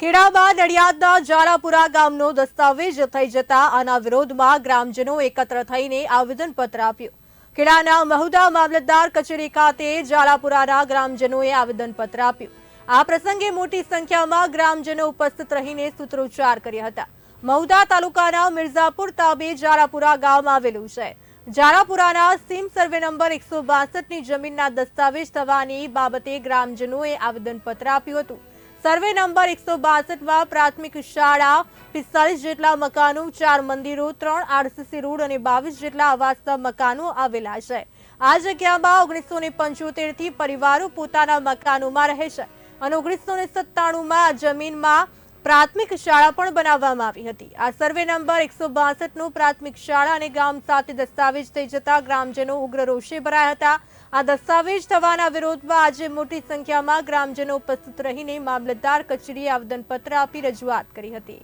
ખેડામાં નડિયાદના જારાપુરા ગામનો દસ્તાવેજ થઈ જતા આના વિરોધમાં ગ્રામજનો એકત્ર થઈને આવેદનપત્ર આપ્યું. ખેડાના મહુદા મામલતદાર કચેરી ખાતે જારાપુરાના ગ્રામજનોએ આવેદનપત્ર આપ્યું. આ પ્રસંગે મોટી સંખ્યામાં ગ્રામજનો ઉપસ્થિત રહીને સૂત્રોચ્ચાર કર્યા હતા. મહુદા તાલુકાના મિર્ઝાપુર તાબે જારાપુરા ગામ આવેલું છે. જારાપુરાના સીમ સર્વે નંબર એકસો બાસઠની જમીનના દસ્તાવેજ થવાની બાબતે ગ્રામજનોએ આવેદનપત્ર આપ્યું હતું. સર્વે નંબર એકસો બાસઠમાં પ્રાથમિક શાળા પિસ્તાલીસ જેટલા મકાનો, ચાર મંદિરો, ત્રણ આરસીસી રોડ અને બાવીસ જેટલા આવાસના મકાનો આવેલા છે. આ જગ્યામાં ઓગણીસો ને પંચોતેરથી પરિવારો પોતાના મકાનોમાં રહે છે અને ઓગણીસો ને સત્તાણુંમાં જમીનમાં પ્રાથમિક શાળા પણ બનાવવામાં આવી હતી. આ સર્વે નંબર એકસો બાસઠનું પ્રાથમિક શાળા અને ગામ સાથે દસ્તાવેજ થઈ જતા ગ્રામજનો ઉગ્ર રોષે ભરાયા હતા. આ દસ્તાવેજ થવાના વિરોધમાં આજે મોટી સંખ્યામાં ગ્રામજનો ઉપસ્થિત રહીને મામલતદાર કચેરીએ આવેદનપત્ર આપી રજૂઆત કરી હતી.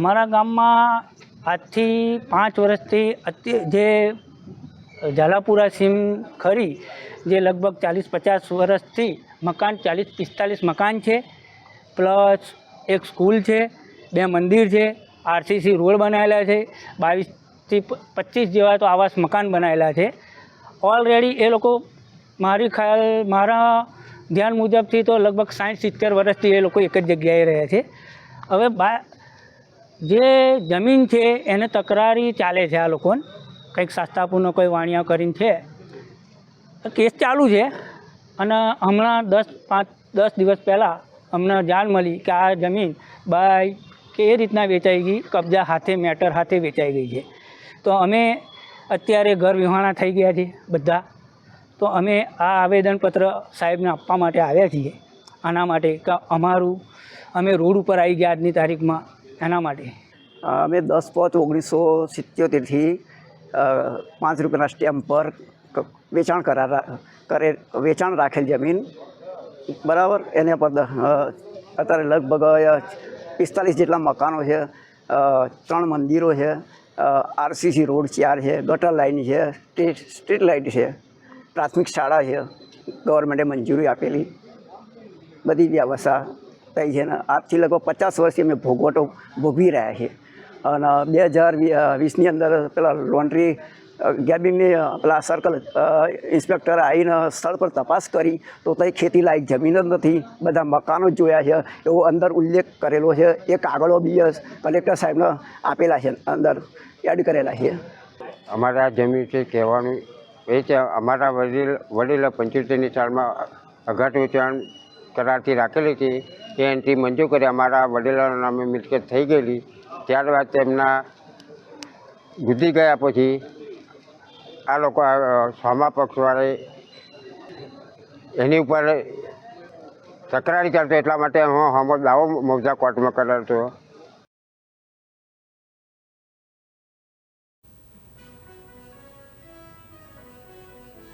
અમારા ગામમાં આજથી પાંચ વર્ષથી જે ઝાલાપુરા સીમ ખરી, જે લગભગ ચાલીસ પચાસ વર્ષથી મકાન, ચાલીસ પિસ્તાલીસ મકાન છે, પ્લસ એક સ્કૂલ છે, બે મંદિર છે, આરસીસી રોડ બનાવેલા છે, બાવીસથી પચીસ જેવા તો આવાસ મકાન બનાવેલા છે. ઓલરેડી એ લોકો મારી ખ્યાલ, મારા ધ્યાન મુજબથી તો લગભગ સાઠ સિત્તેર વર્ષથી એ લોકો એક જ જગ્યાએ રહે છે. હવે બા, જે જમીન છે, એને તકરારી ચાલે છે આ લોકોને. કંઈક શાસ્તાપુરનો કોઈ વાણિયા કરીને છે. કેસ ચાલુ છે. અને હમણાં દસ પાંચ, દસ દિવસ પહેલાં અમને જાણ મળી કે આ જમીન બાય કે એ રીતના વેચાઈ ગઈ, કબજા હાથે, મેટર હાથે વેચાઈ ગઈ છે. તો અમે અત્યારે ઘર વિહાણા થઈ ગયા છીએ બધા. તો અમે આ આવેદનપત્ર સાહેબને આપવા માટે આવ્યા છીએ. આના માટે કે અમારું, અમે રોડ ઉપર આવી ગયા આજની તારીખમાં. એના માટે. અમે દસ પાંચ ઓગણીસો સિત્યોતેરથી પાંચ રૂપિયાના સ્ટેમ્પ પર વેચાણ કરાર કરે, વેચાણ રાખેલ જમીન. બરાબર? એને પર અત્યારે લગભગ પિસ્તાલીસ જેટલા મકાનો છે ત્રણ મંદિરો છે આરસીસી રોડ ચાર છે, ગટર લાઇન છે, સ્ટ્રીટ સ્ટ્રીટ લાઇટ છે, પ્રાથમિક શાળા છે, ગવર્મેન્ટે મંજૂરી આપેલી. બધી વ્યવસ્થા થઈ છે ને આજથી લગભગ પચાસ વર્ષથી અમે ભોગવટો ભોગવી રહ્યા છીએ. અને બે હજાર વીસની અંદર પેલા લોન્ડ્રી ગેબિંગની પેલા સર્કલ ઇન્સ્પેક્ટર આવીને સ્થળ પર તપાસ કરી તો ત્યાં ખેતી લાયક જમીન જ નથી. બધા મકાનો જ જોયા છે. એવો અંદર ઉલ્લેખ કરેલો છે. એ કાગળો બી કલેક્ટર સાહેબને આપેલા છે અંદર. એડ કરેલા છે. અમારા જમીન છે કહેવાનું એ છે અમારા વડીલ વડીલ પંચોતેરની સાલમાં અઘાટ વેચાણ કરારથી રાખેલી હતી. એ એન્ટ્રી મંજૂર કરી અમારા વડીલોના નામે મિલકત થઈ ગયેલી. ત્યારબાદ તેમના ગુજરી ગયા પછી આ લોકો સોમા પક્ષવાળાએ એની ઉપર તકરારી ચાલતો એટલા માટે હું હમો દાવો મોજા કોર્ટમાં કરેલો હતો.